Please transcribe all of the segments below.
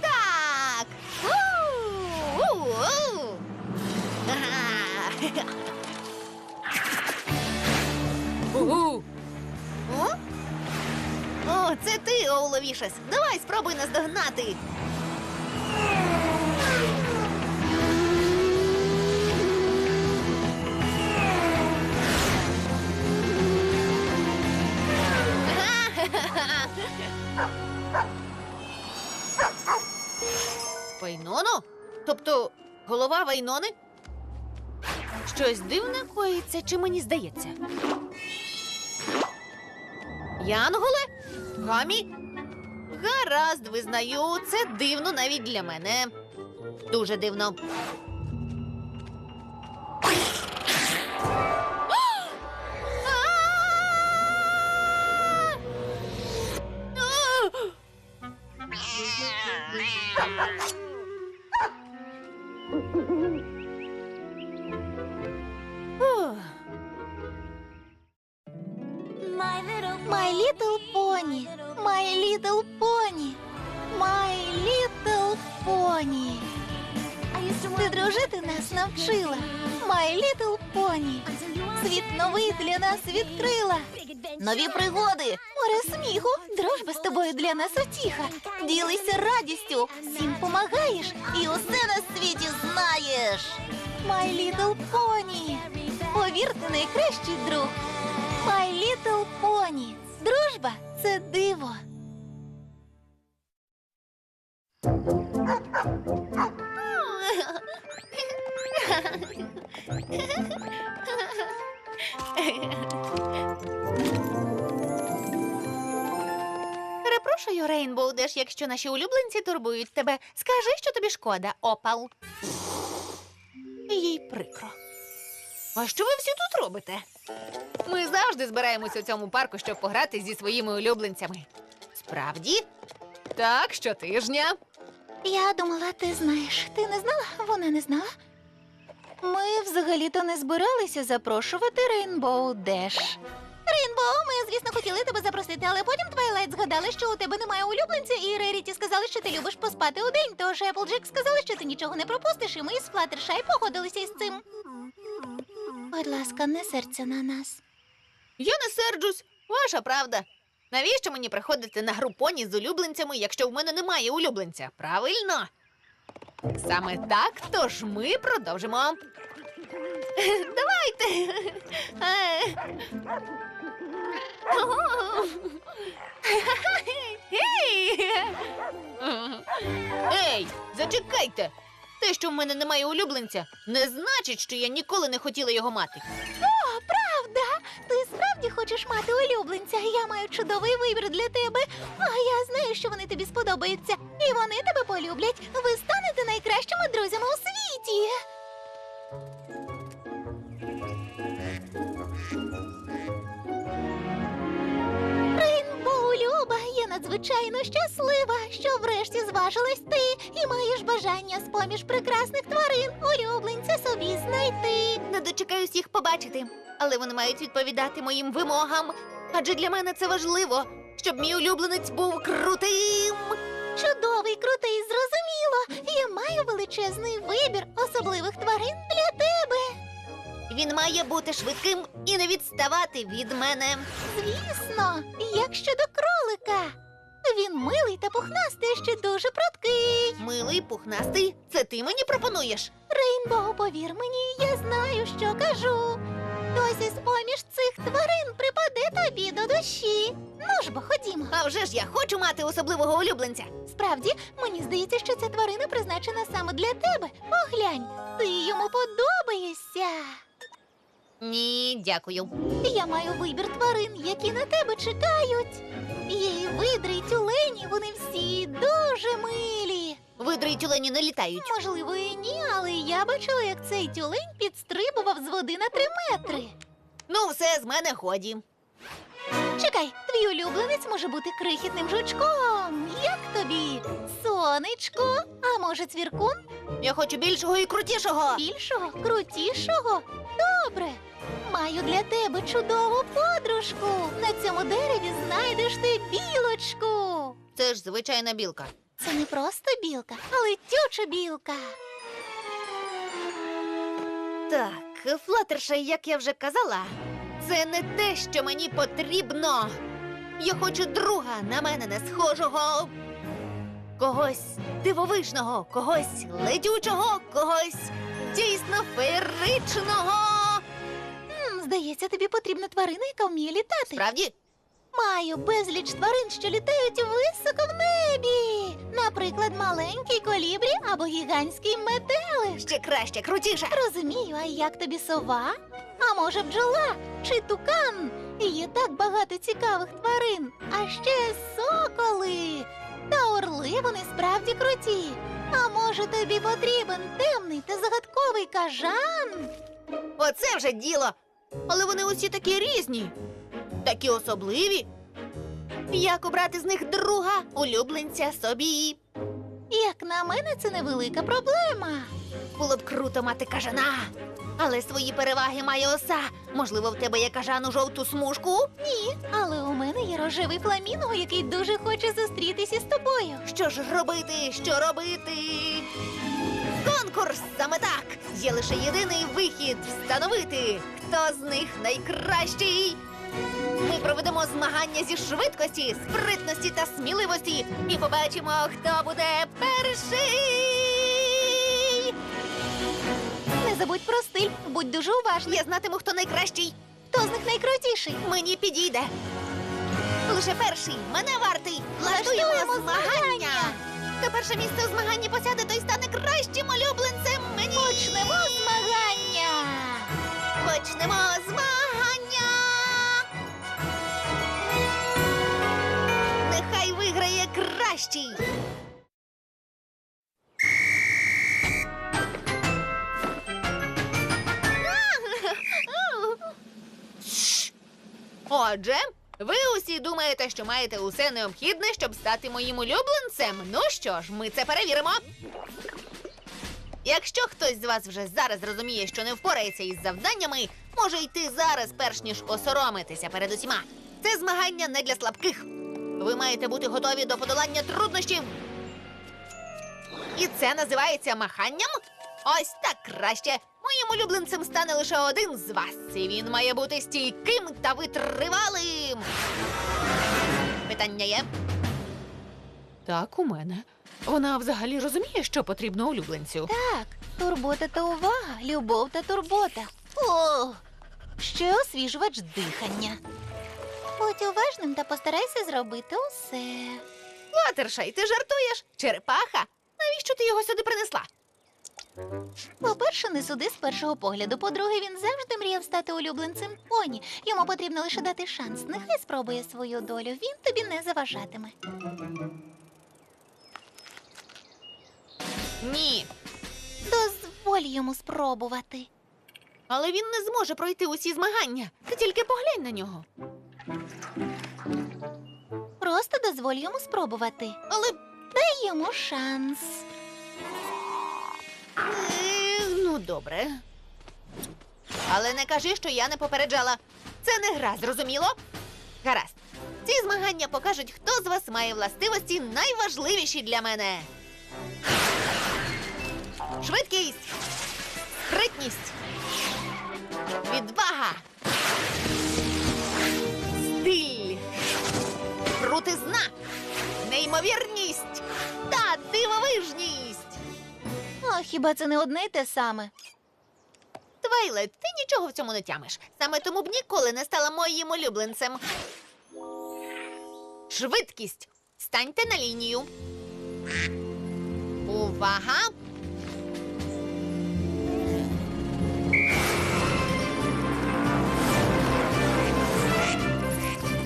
Так! Це ти, Оуловішес. Давай спробуй наздогнати. Тобто голова Вайнони? Щось дивне коїться, чи мені здається? Янголе? Гамі? Гаразд, визнаю, це дивно навіть для мене. Дуже дивно. Pony. Ти дружити нас навчила, My Little Pony. Світ новий для нас відкрила. Нові пригоди, море сміху, дружба з тобою для нас утіха. Ділися радістю, всім помагаєш і усе на світі знаєш. My Little Pony. Повірте, найкращий друг. My Little Pony. Дружба це диво. Перепрошую, Рейнбоу Деш, якщо наші улюбленці турбують тебе. Скажи, що тобі шкода, опал. Їй прикро. А що ви всі тут робите? Ми завжди збираємося у цьому парку, щоб пограти зі своїми улюбленцями. Справді? Так, щотижня. Я думала, ти знаєш. Ти не знала? Вона не знала. Ми взагалі-то не збиралися запрошувати Рейнбоу Деш. Рейнбоу, ми, звісно, хотіли тебе запросити, але потім Твайлайт згадали, що у тебе немає улюбленця, і Реріті сказали, що ти любиш поспати у день. Тож Еплджек сказали, що ти нічого не пропустиш, і ми з Флаттершай погодилися із цим. Будь ласка, не серця на нас. Я не серджусь, ваша правда. Навіщо мені приходити на групоні з улюбленцями, якщо в мене немає улюбленця? Правильно? Саме так, тож ми продовжимо. Давайте. Е. Ей! Зачекайте! Те, що в мене немає улюбленця, не значить, що я ніколи не хотіла його мати. О, правда? Ти справді хочеш мати улюбленця? Я маю чудовий вибір для тебе. А я знаю, що вони тобі сподобаються, і вони тебе полюблять. Ви станете найкращими друзями у світі. Рейнбоу Люба, я надзвичайно щаслива, що врешті зважилась і маєш бажання з поміж прекрасних тварин улюбленця собі знайти. Не дочекаюсь їх побачити, але вони мають відповідати моїм вимогам. Адже для мене це важливо, щоб мій улюбленець був крутим. Чудовий, крутий, зрозуміло. Я маю величезний вибір особливих тварин для тебе. Він має бути швидким і не відставати від мене. Звісно, як щодо кролика. Він милий та пухнастий, ще дуже пруткий. Милий, пухнастий, це ти мені пропонуєш? Рейнбоу, повір мені, я знаю, що кажу. Хтось із поміж цих тварин припаде тобі до душі. Ну ж бо ходімо. А вже ж я хочу мати особливого улюбленця. Справді, мені здається, що ця тварина призначена саме для тебе. Поглянь, ти йому подобаєшся. Ні, дякую. Я маю вибір тварин, які на тебе чекають. Є і видри, і тюлені, вони всі дуже милі. Видри й тюлені не літають. Можливо, і ні, але я бачила, як цей тюлень підстрибував з води на три метри. Ну, все з мене годі. Чекай, твій улюбленець може бути крихітним жучком. Як тобі? Сонечко, а може цвіркун? Я хочу більшого і крутішого. Більшого, крутішого? Добре. Маю для тебе чудову подружку. На цьому дереві знайдеш ти білочку. Це ж звичайна білка. Це не просто білка, а летюча білка. Так, Флаттершай, як я вже казала, це не те, що мені потрібно. Я хочу друга на мене не схожого. Когось дивовижного, когось летючого, когось дійсно феєричного. Здається, тобі потрібна тварина, яка вміє літати. Справді? Маю безліч тварин, що літають високо в небі. Наприклад, маленький колібрі або гігантський метелик. Ще краще, крутіше. Розумію, а як тобі сова? А може бджола чи тукан? Є так багато цікавих тварин. А ще соколи. Та орли вони справді круті. А може тобі потрібен темний та загадковий кажан? Оце вже діло. Але вони усі такі різні, такі особливі. Як обрати з них друга, улюбленця собі? Як на мене, це невелика проблема. Було б круто мати кажана. Але свої переваги має оса. Можливо, в тебе є кажан у жовту смужку? Ні, але у мене є рожевий фламінго, який дуже хоче зустрітися з тобою. Що ж робити? Що робити? Конкурс саме так. Є лише єдиний вихід встановити, хто з них найкращий. Ми проведемо змагання зі швидкості, спритності та сміливості і побачимо, хто буде перший. Не забудь про стиль, будь дуже уважний. Я знатиму, хто найкращий. Хто з них найкрутіший? Мені підійде. Лише перший мене вартий. Влаштуємо змагання. Хто перше місце у змаганні посяде, той стане кращим улюбленцем мені. Почнемо змагання. Почнемо змагання. Нехай виграє кращий. Отже, ви усі думаєте, що маєте усе необхідне, щоб стати моїм улюбленцем. Ну що ж, ми це перевіримо. Якщо хтось з вас вже зараз розуміє, що не впорається із завданнями, може йти зараз, перш ніж осоромитися перед усіма. Це змагання не для слабких. Ви маєте бути готові до подолання труднощів. І це називається маханням? Ось так краще. Моїм улюбленцем стане лише один з вас. І він має бути стійким та витривалим. Питання є? Так, у мене. Вона взагалі розуміє, що потрібно улюбленцю. Так, турбота та увага, любов та турбота. О, ще освіжувач дихання. Будь уважним та постарайся зробити усе. Латершай, ти жартуєш? Черепаха? Навіщо ти його сюди принесла? По-перше, не суди з першого погляду. По-друге, він завжди мріяв стати улюбленцем поні. Йому потрібно лише дати шанс. Нехай спробує свою долю. Він тобі не заважатиме. Ні. Дозволь йому спробувати. Але він не зможе пройти усі змагання. Ти тільки поглянь на нього. Просто дозволь йому спробувати. Але Дай йому шанс. Ну добре. Але не кажи, що я не попереджала. Це не гра, зрозуміло? Гаразд. Ці змагання покажуть, хто з вас має властивості найважливіші для мене. Швидкість, спритність, відвага, стиль, крутизна, неймовірність та дивовижність. Хіба це не одне й те саме? Твайлет, ти нічого в цьому не тямиш. Саме тому б ніколи не стала моїм улюбленцем. Швидкість. Станьте на лінію. Увага!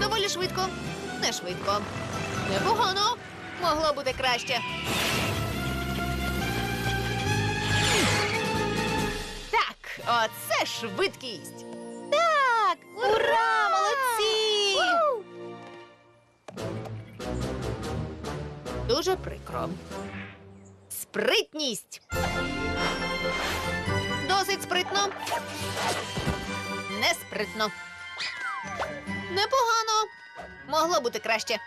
Доволі швидко. Не швидко. Непогано. Могло бути краще. Оце швидкість. Так, ура, молодці! Дуже прикро. Спритність. Досить спритно. Неспритно. Непогано. Могло бути краще.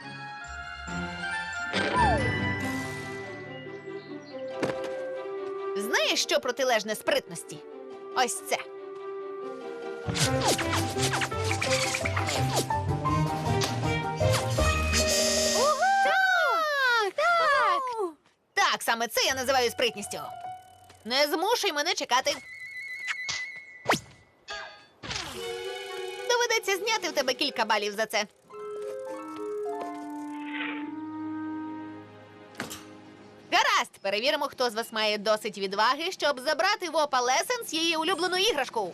Знаєш, що протилежне спритності? Ось це. Так, саме це я називаю спритністю. Не змушуй мене чекати. Доведеться зняти у тебе кілька балів за це. Перевіримо, хто з вас має досить відваги, щоб забрати в Опа Лесенс її улюблену іграшку.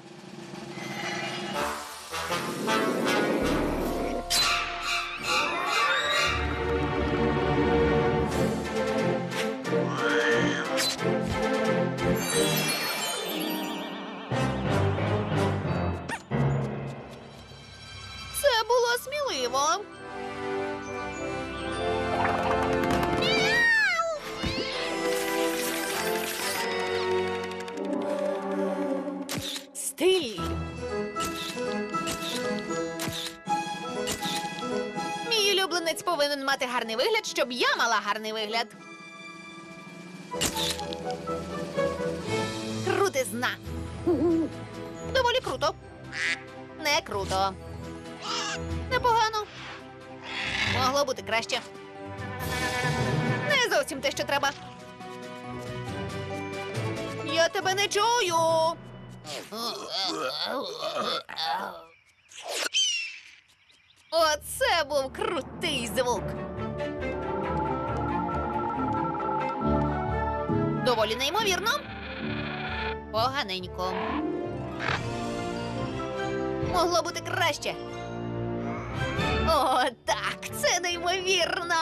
Повинен мати гарний вигляд, щоб я мала гарний вигляд. Крутизна. Доволі круто. Не круто. Непогано. Могло бути краще. Не зовсім те, що треба. Я тебе не чую. Оце був крутий звук. Доволі неймовірно. Поганенько. Могло бути краще. О, так, це неймовірно.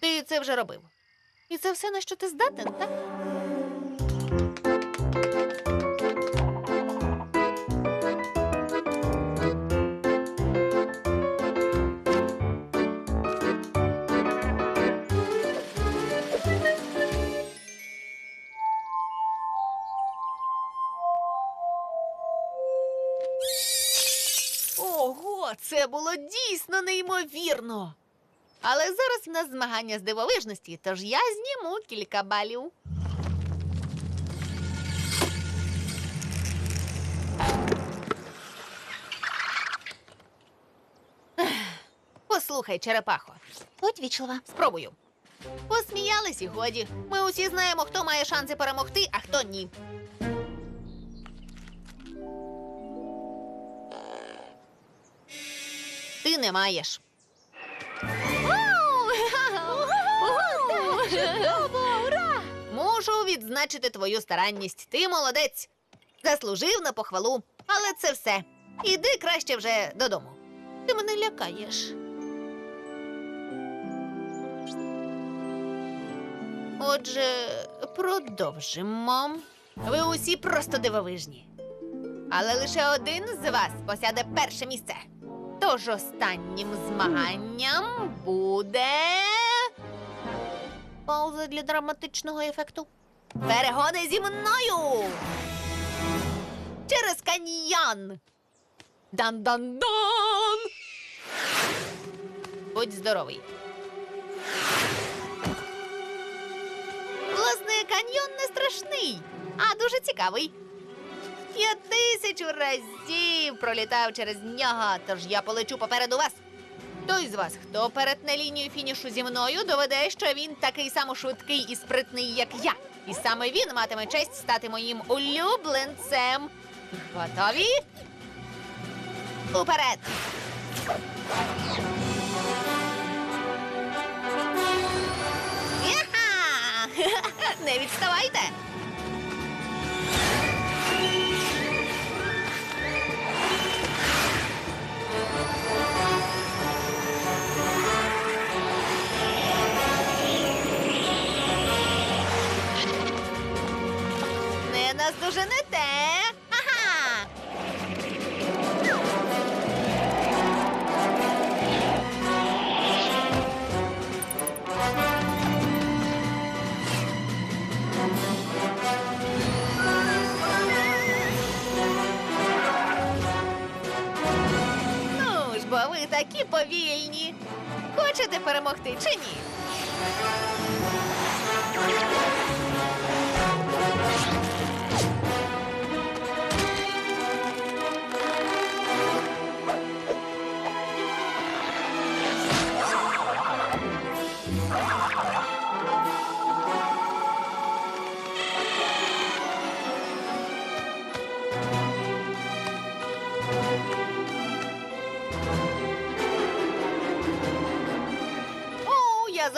Ти це вже робив. І це все на що ти здатен, так? Це було дійсно неймовірно. Але зараз в нас змагання з дивовижності, тож я зніму кілька балів. Послухай, черепахо, Будь вічлива. спробую. Посміялись і годі. Ми усі знаємо, хто має шанси перемогти, а хто ні. Ти не маєш. Можу відзначити твою старанність. Ти молодець. Заслужив на похвалу. Але це все. Іди краще вже додому. Ти мене лякаєш. Отже, продовжимо. Ви усі просто дивовижні. Але лише один з вас посяде перше місце. Тож останнім змаганням буде. Пауза для драматичного ефекту. Перегони зі мною. Через каньйон. Дан-дан-дан. Будь здоровий. Власне, каньйон не страшний, а дуже цікавий. Я тисячу разів пролітав через нього, тож я полечу попереду вас. Той з вас, хто перетне лінію фінішу зі мною, доведе, що він такий само швидкий і спритний, як я. І саме він матиме честь стати моїм улюбленцем. Готові? Уперед! Не відставайте!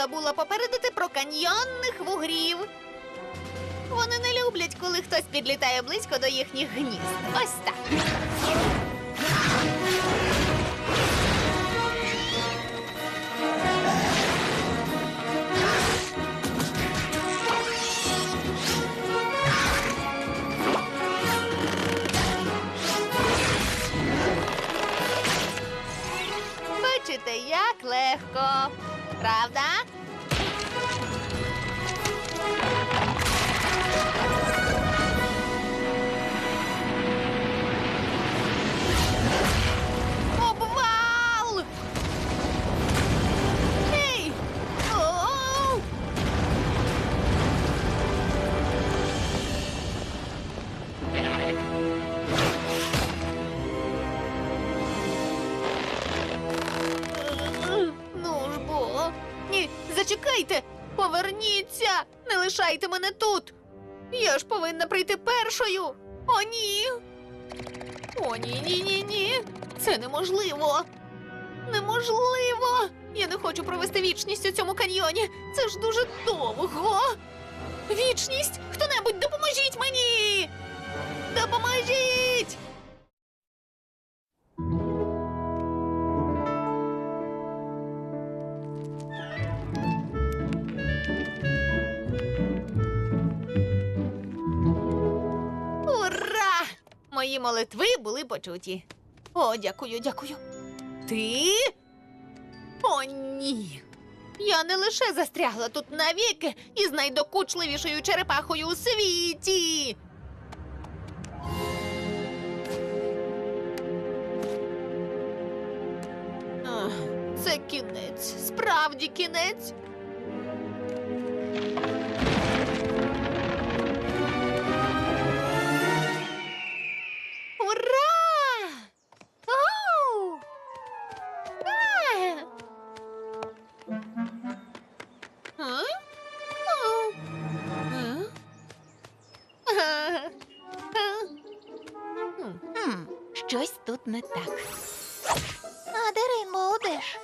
Забула попередити про каньйонних вугрів. Вони не люблять, коли хтось підлітає близько до їхніх гнізд. Ось так. Зачекайте! Поверніться! Не лишайте мене тут! Я ж повинна прийти першою! О, ні! О, ні, ні, ні, ні! Це неможливо! Неможливо! Я не хочу провести вічність у цьому каньйоні! Це ж дуже довго! Вічність! Хто-небудь допоможіть мені! Допоможіть! Мої молитви були почуті. О, дякую, дякую. Ти? О, ні. Я не лише застрягла тут навіки із найдокучливішою черепахою у світі. Це кінець, справді кінець. Щось тут не так. А де Рейнбоу де ж?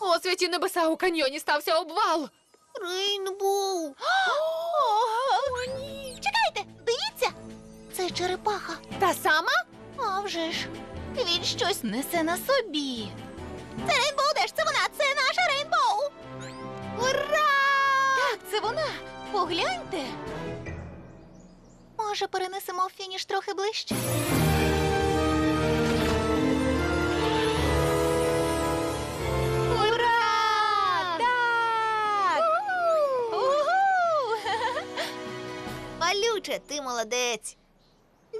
О, святі небеса у каньйоні стався обвал. Рейнбоу! О, ні. Чекайте, дивіться! Це черепаха. Та сама? А вже ж. Він щось несе на собі. Це Рейнбоу Деш, це вона, це наша Рейнбоу. Ура! Так, це вона. Погляньте. Може, перенесемо фініш трохи ближче? Малюче, ти молодець.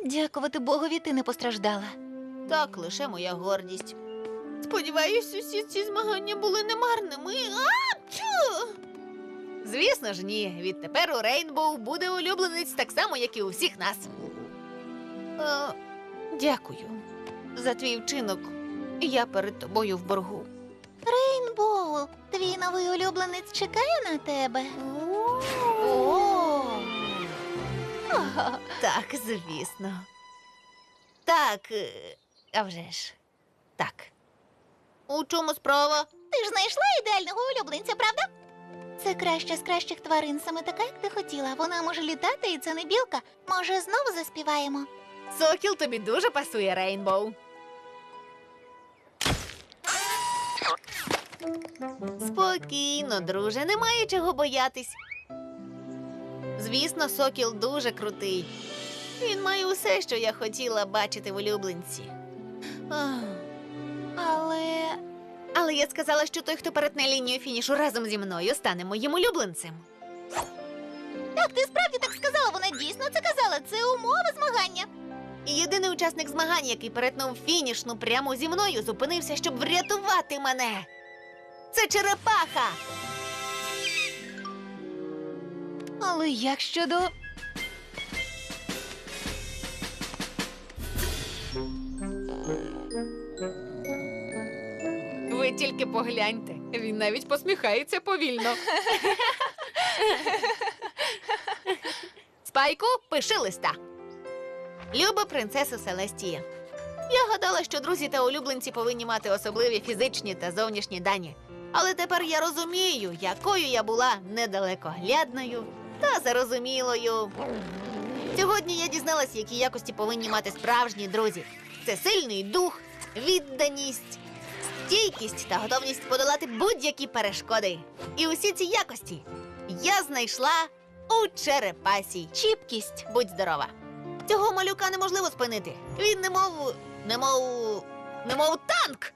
Дякувати Богові, ти не постраждала. Так, лише моя гордість. Сподіваюсь, усі ці змагання були немарними. А, чу! Звісно ж, ні. Відтепер у Рейнбоу буде улюбленець так само, як і у всіх нас. Е, дякую за твій вчинок. Я перед тобою в боргу. Рейнбоу, твій новий улюбленець чекає на тебе. О! Так, звісно. Так, е, а вже ж. Так. У чому справа? Ти ж знайшла ідеального улюбленця, правда? Це краща з кращих тварин, саме така, як ти хотіла. Вона може літати, і це не білка. Може, знову заспіваємо. Сокіл тобі дуже пасує, Рейнбоу. Спокійно, друже, немає чого боятись. Звісно, сокіл дуже крутий. Він має усе, що я хотіла бачити в улюбленці. Але Але я сказала, що той, хто перетне лінію фінішу разом зі мною, стане моїм улюбленцем. так, ти справді так сказала. Вона дійсно це казала. Це умова змагання. Єдиний учасник змагань, який перетнув фінішну прямо зі мною, зупинився, щоб врятувати мене. Це черепаха. Але як щодо. Ви тільки погляньте. Він навіть посміхається повільно. Спайку, пиши листа. Люба принцеса Селестія. Я гадала, що друзі та улюбленці повинні мати особливі фізичні та зовнішні дані. Але тепер я розумію, якою я була недалекоглядною та зарозумілою. Сьогодні я дізналась, які якості повинні мати справжні друзі: це сильний дух, відданість, стійкість та готовність подолати будь-які перешкоди. І усі ці якості я знайшла у черепасі. Чіпкість. Будь здорова. Цього малюка неможливо спинити. Він немов. немов. немов танк.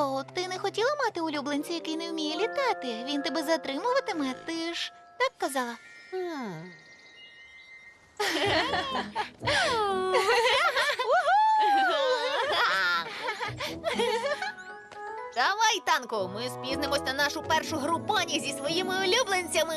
Але ти не хотіла мати улюбленця, який не вміє літати. Він тебе затримуватиме, ти ж так казала. Давай, танку, ми спізнимось на нашу першу гру поні зі своїми улюбленцями.